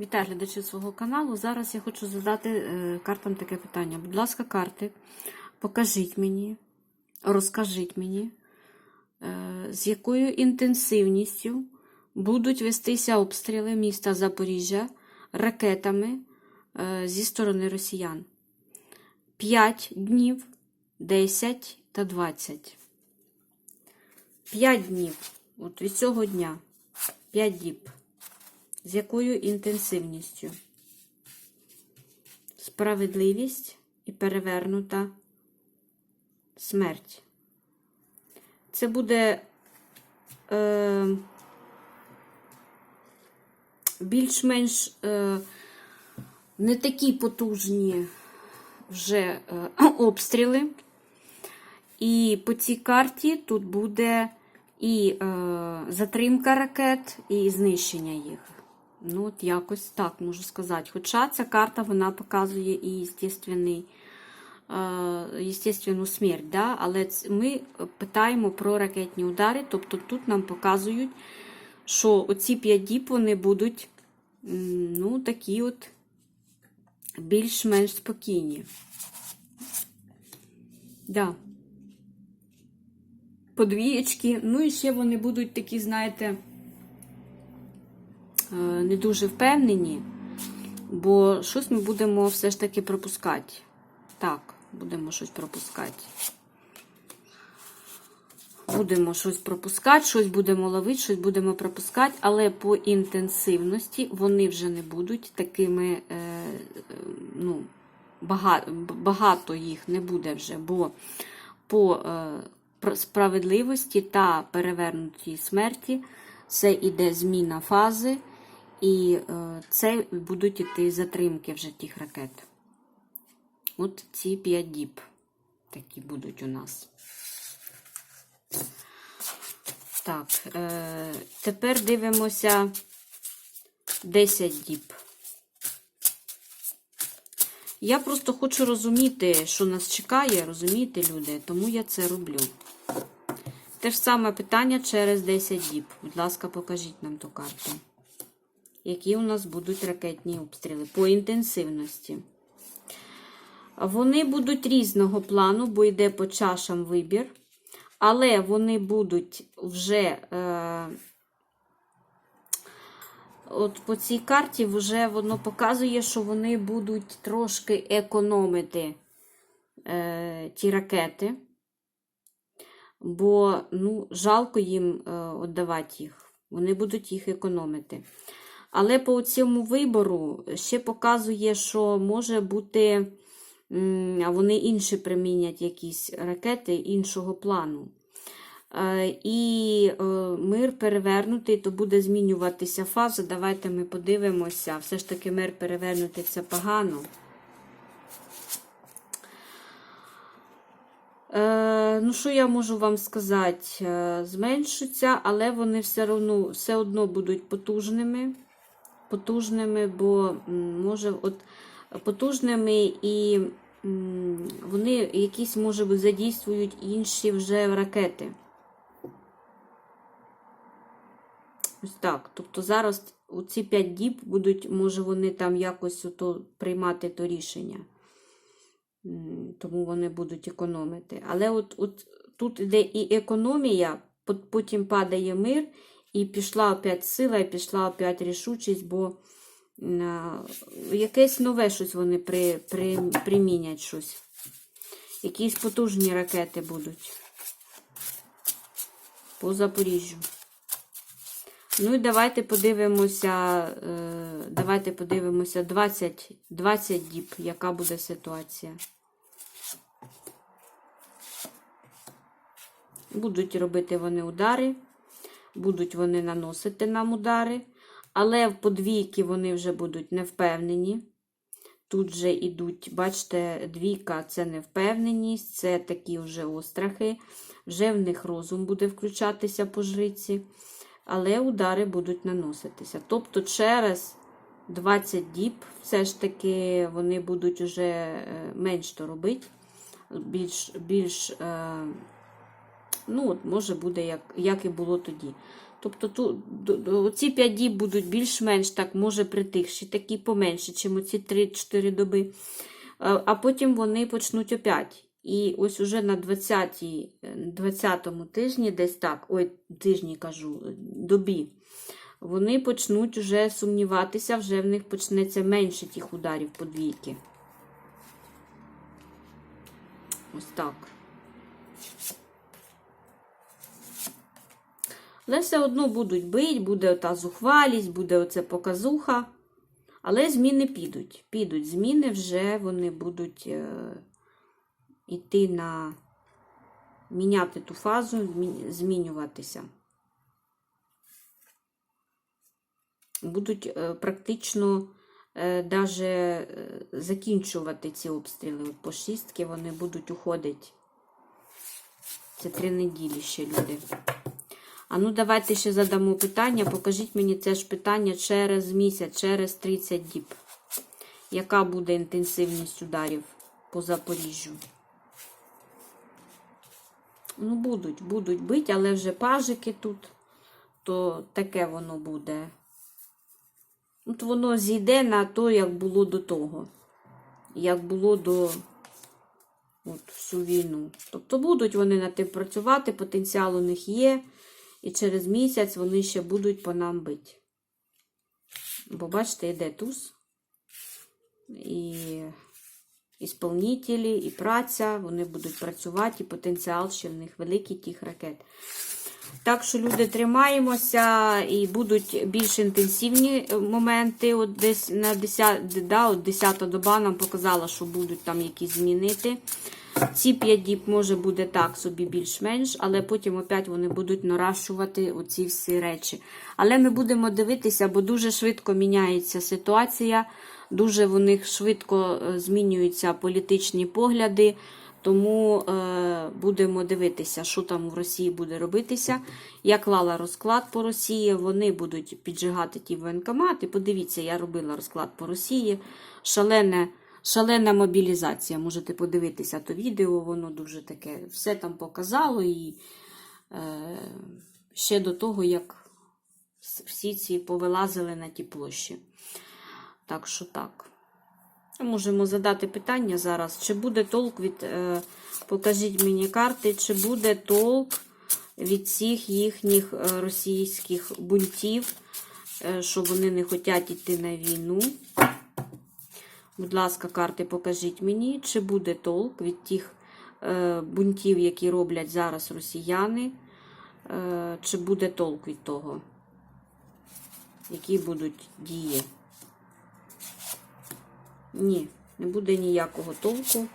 Вітаю глядачів свого каналу. Зараз я хочу задати е, картам таке питання. Будь ласка, карти, покажіть мені, розкажіть мені, е, з якою інтенсивністю будуть вестися обстріли міста Запоріжжя ракетами е, зі сторони росіян. 5 днів, 10 та 20. 5 днів. От від цього дня. 5 діб. З якою інтенсивністю? Справедливість і перевернута смерть. Це буде е, більш-менш е, не такі потужні вже е, обстріли. І по цій карті тут буде і е, затримка ракет, і знищення їх. Ну, от якось так можу сказати. Хоча ця карта вона показує і е, естественну смерть. Да? Але ми питаємо про ракетні удари, тобто тут нам показують, що оці 5 діб вони будуть ну, такі от більш-менш спокійні. Да. Подвієчки. Ну і ще вони будуть такі, знаєте, не дуже впевнені, бо щось ми будемо все ж таки пропускати. Так, будемо щось пропускати. Будемо щось пропускати, щось будемо ловити, щось будемо пропускати, але по інтенсивності вони вже не будуть такими, е, е, ну, багато, багато їх не буде вже, бо по е, справедливості та перевернутій смерті це іде зміна фази, і е, це будуть іти затримки вже тих ракет. От ці 5 діб такі будуть у нас. Так, е, тепер дивимося 10 діб. Я просто хочу розуміти, що нас чекає, розумієте, люди, тому я це роблю. Те ж саме питання через 10 діб. Будь ласка, покажіть нам ту карту. Які у нас будуть ракетні обстріли по інтенсивності. Вони будуть різного плану, бо йде по чашам вибір. Але вони будуть вже. Е, От по цій карті вже воно показує, що вони будуть трошки економити е, ті ракети, бо ну, жалко їм е, віддавати їх. Вони будуть їх економити. Але по цьому вибору ще показує, що може бути, а вони інші примінять якісь ракети іншого плану. Е, І е, мир перевернутий, то буде змінюватися фаза. Давайте ми подивимося. Все ж таки мир перевернутий це погано. Е, Ну, що я можу вам сказати? Зменшуться, але вони все одно, все одно будуть потужними. Потужними, бо може, от потужними і вони якісь, може, задійствують інші вже ракети. Ось так. Тобто зараз у ці 5 діб будуть, може, вони там якось ото приймати то рішення. Тому вони будуть економити. Але от, от тут іде і економія, потім падає мир, і пішла опять сила, і пішла опять рішучість, бо якесь нове щось вони при, при, примінять щось. Якісь потужні ракети будуть по Запоріжжю. Ну і давайте подивимося, е, давайте подивимося 20, 20 діб, яка буде ситуація. Будуть робити вони удари, будуть вони наносити нам удари, але в подвійки вони вже будуть невпевнені. Тут же йдуть, бачите, двійка це невпевненість, це такі вже острахи, вже в них розум буде включатися по жриці але удари будуть наноситися. Тобто через 20 діб все ж таки вони будуть вже е, менш то робити, більш, більш е, ну, от може буде, як, як і було тоді. Тобто д- оці 5 діб будуть більш-менш так, може притихші, такі поменші, чим оці 3-4 доби. Е, А потім вони почнуть опять. І ось уже на 20 20-му тижні, десь так, ой, тижні кажу, добі, вони почнуть вже сумніватися, вже в них почнеться менше тих ударів по двійки. Ось так. Але все одно будуть бить, буде ота зухвалість, буде оце показуха. Але зміни підуть. Підуть зміни, вже вони будуть е, йти на міняти ту фазу, змінюватися. Будуть е, практично е, даже закінчувати ці обстріли. От по шістки вони будуть уходити. Це три неділі ще люди. А ну давайте ще задамо питання. Покажіть мені це ж питання через місяць, через 30 діб. Яка буде інтенсивність ударів по Запоріжжю? Ну, будуть, будуть бити, але вже пажики тут, то таке воно буде. От воно зійде на то, як було до того. Як було до от, всю війну. Тобто будуть вони над тим працювати, потенціал у них є. І через місяць вони ще будуть по нам бити. Бо бачите, йде туз. І ісполнителі, і праця, вони будуть працювати, і потенціал ще в них великий тих ракет. Так що люди тримаємося і будуть більш інтенсивні моменти. От десь на 10, да, от 10 доба нам показала, що будуть там якісь змінити. Ці 5 діб може буде так собі більш-менш, але потім опять вони будуть наращувати оці всі речі. Але ми будемо дивитися, бо дуже швидко міняється ситуація, дуже в них швидко е, змінюються політичні погляди. Тому е, будемо дивитися, що там в Росії буде робитися. Я клала розклад по Росії, вони будуть піджигати ті воєнкомати. Подивіться, я робила розклад по Росії. Шалене, шалена мобілізація. Можете подивитися то відео, воно дуже таке. Все там показало і е, ще до того, як всі ці повилазили на ті площі. Так що так. Можемо задати питання зараз, чи буде толк від, е, покажіть мені карти, чи буде толк від всіх їхніх е, російських бунтів, е, що вони не хочуть йти на війну. Будь ласка, карти, покажіть мені, чи буде толк від тих е, бунтів, які роблять зараз росіяни, е, чи буде толк від того, які будуть дії. Ні, не буде ніякого толку.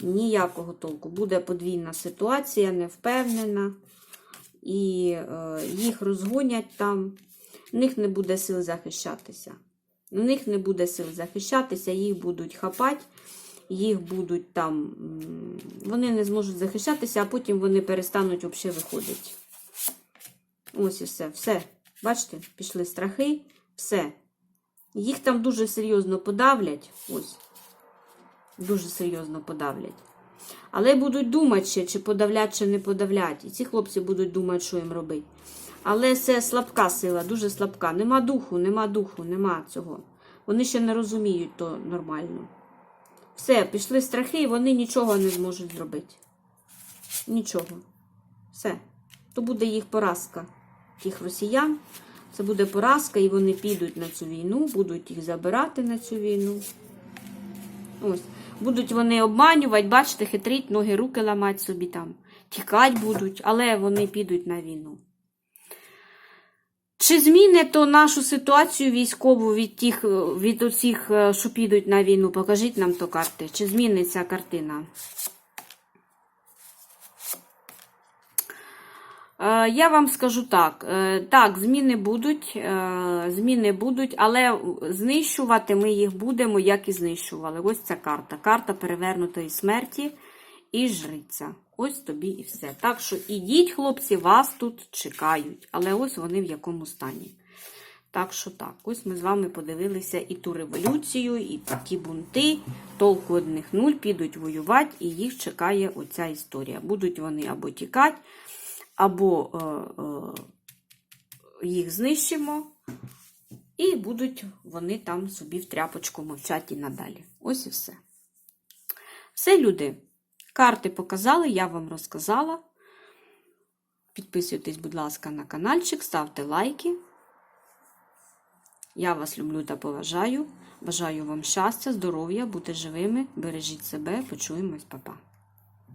Ніякого толку. Буде подвійна ситуація, не впевнена. І е, їх розгонять там. В них не буде сил захищатися. У них не буде сил захищатися, їх будуть хапати, їх будуть там. Вони не зможуть захищатися, а потім вони перестануть взагалі виходити. Ось і все. Все. Бачите, пішли страхи, все. Їх там дуже серйозно подавлять. Ось. Дуже серйозно подавлять. Але будуть думати ще, чи подавлять, чи не подавлять. І ці хлопці будуть думати, що їм робити. Але це слабка сила, дуже слабка. Нема духу, нема духу, нема цього. Вони ще не розуміють то нормально. Все, пішли страхи, і вони нічого не зможуть зробити. Нічого. Все. То буде їх поразка, тих росіян. Це буде поразка, і вони підуть на цю війну, будуть їх забирати на цю війну. Ось. Будуть вони обманювати, бачите, хитрить, ноги, руки ламати собі там. Тікати будуть, але вони підуть на війну. Чи зміни то нашу ситуацію військову від тих, е, від усіх, е, що підуть на війну? Покажіть нам то карти. Чи зміниться картина? Е, Я вам скажу так. Так, зміни будуть, зміни будуть, але знищувати ми їх будемо, як і знищували. Ось ця карта. Карта перевернутої смерті і жриця. Ось тобі і все. Так що ідіть, хлопці, вас тут чекають. Але ось вони в якому стані. Так що так, ось ми з вами подивилися і ту революцію, і ті бунти. Толку одних нуль, підуть воювати, і їх чекає оця історія. Будуть вони або тікати, або е, е, їх знищимо, і будуть вони там собі в тряпочку мовчати і надалі. Ось і все. Все, люди. Карти показали, я вам розказала. Підписуйтесь, будь ласка, на каналчик, ставте лайки. Я вас люблю та поважаю. Бажаю вам щастя, здоров'я, бути живими. Бережіть себе, почуємось, Па-па.